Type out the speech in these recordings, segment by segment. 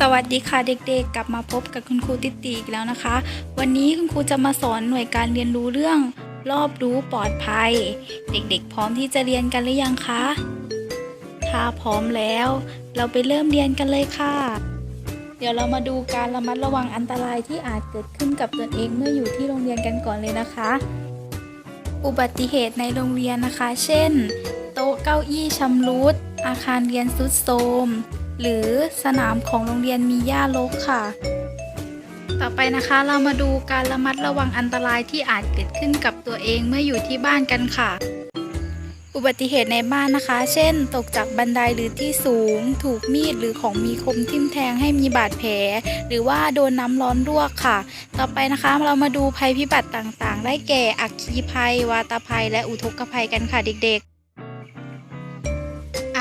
สวัสดีค่ะเด็กๆ กลับมาพบกับคุณครูติติอีกแล้วนะคะ วันนี้คุณครูจะมาสอนหน่วยการเรียนรู้เรื่อง รอบรู้ปลอดภัย เด็กๆ พร้อมที่จะเรียนกันหรือยังคะ ถ้าพร้อมแล้ว เราไปเริ่มเรียนกันเลยค่ะ เดี๋ยวเรามาดูการระมัดระวังอันตรายที่อาจเกิดขึ้นกับตนเองเมื่ออยู่ที่โรงเรียนกันก่อนเลยนะคะ อุบัติเหตุในโรงเรียนนะคะ เช่น โต๊ะเก้าอี้ชำรุด อาคารเรียนสุดโทรม หรือสนามของโรงเรียนมีหญ้ารกค่ะ ต่อไปนะคะเรามาดูการระมัดระวังอันตรายที่อาจเกิดขึ้นกับตัวเองเมื่ออยู่ที่บ้านกันค่ะ อุบัติเหตุในบ้านนะคะ เช่น ตกจากบันไดหรือที่สูง ถูกมีดหรือของมีคมทิ่มแทงให้มีบาดแผล หรือว่าโดนน้ำร้อนลวกค่ะ ต่อไปนะคะเรามาดูภัยพิบัติต่างๆ ได้แก่อัคคีภัย วาตภัย และอุทกภัยกันค่ะเด็กๆ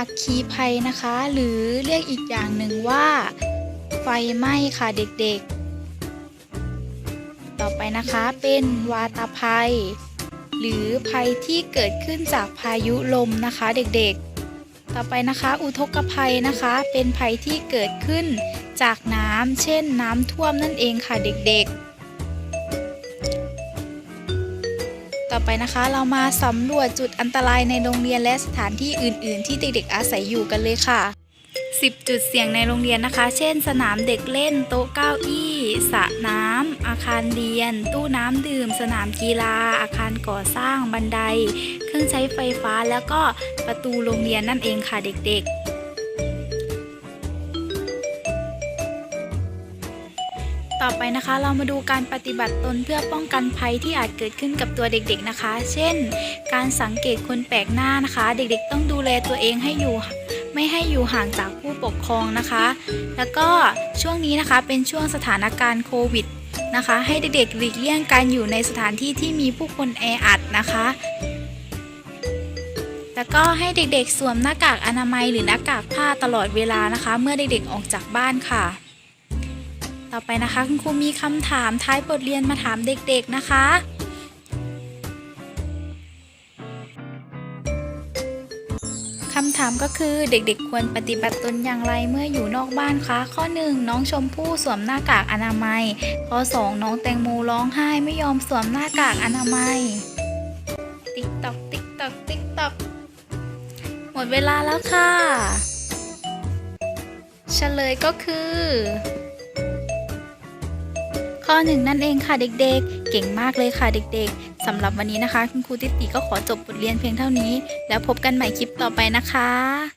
อัคคีภัยนะคะ หรือเรียกอีกอย่างหนึ่งว่า ไฟไหม้ค่ะเด็กๆ ต่อไปนะคะเป็นวาตาภัย หรือภัยที่เกิดขึ้นจากพายุลมนะคะเด็กๆ ต่อไปนะคะ อุทกภัยนะคะ เป็นภัยที่เกิดขึ้นจากน้ำเช่นน้ำท่วมนั่นเองค่ะเด็กๆ ต่อไปนะคะเรามาสำรวจจุดอันตรายในโรงเรียนและสถานที่อื่น ๆ ที่เด็ก ๆ อาศัยอยู่กันเลยค่ะ 10 จุดเสี่ยงในโรงเรียนนะคะ เช่น สนามเด็กเล่น โต๊ะเก้าอี้สระน้ำ อาคารเรียน ตู้น้ำดื่ม สนามกีฬา อาคารก่อสร้าง บันได เครื่องใช้ไฟฟ้า แล้วก็ประตูโรงเรียนนั่นเองค่ะเด็ก ๆ ต่อไปนะคะ เรามาดูการปฏิบัติตนเพื่อป้องกันภัยที่อาจเกิดขึ้นกับตัวเด็กๆนะคะ เช่น การสังเกตคนแปลกหน้านะคะ เด็กๆ ต้องดูแลตัวเองให้อยู่ไม่ให้อยู่ห่างจากผู้ปกครองนะคะ แล้วก็ช่วงนี้นะคะเป็นช่วงสถานการณ์โควิดนะคะ ให้เด็กๆหลีกเลี่ยงการอยู่ในสถานที่ที่มีผู้คนแออัดนะคะ แล้วก็ให้เด็กๆสวมหน้ากากอนามัยหรือหน้ากากผ้าตลอดเวลานะคะ เมื่อเด็กๆออกจากบ้านค่ะ ต่อไปนะคะ คุณครูมีคำถามท้ายบทเรียนมาถามเด็กๆนะคะ คำถามก็คือเด็กๆ ควรปฏิบัติตนอย่างไรเมื่ออยู่นอกบ้านคะ ข้อ 1 น้องชมพู่สวมหน้ากากอนามัย ข้อ 2 น้องแตงโมร้องไห้ไม่ยอมสวมหน้ากากอนามัย ติ๊กตอกติ๊กตอกติ๊กตอกหมดเวลาแล้วค่ะ เฉลยก็คือ ข้อหนึ่งนั่นเองค่ะเด็กๆ เก่งมากเลยค่ะเด็กๆสำหรับวันนี้นะคะ คุณครูติติก็ขอจบบทเรียนเพียงเท่านี้ แล้วพบกันใหม่คลิปต่อไปนะคะ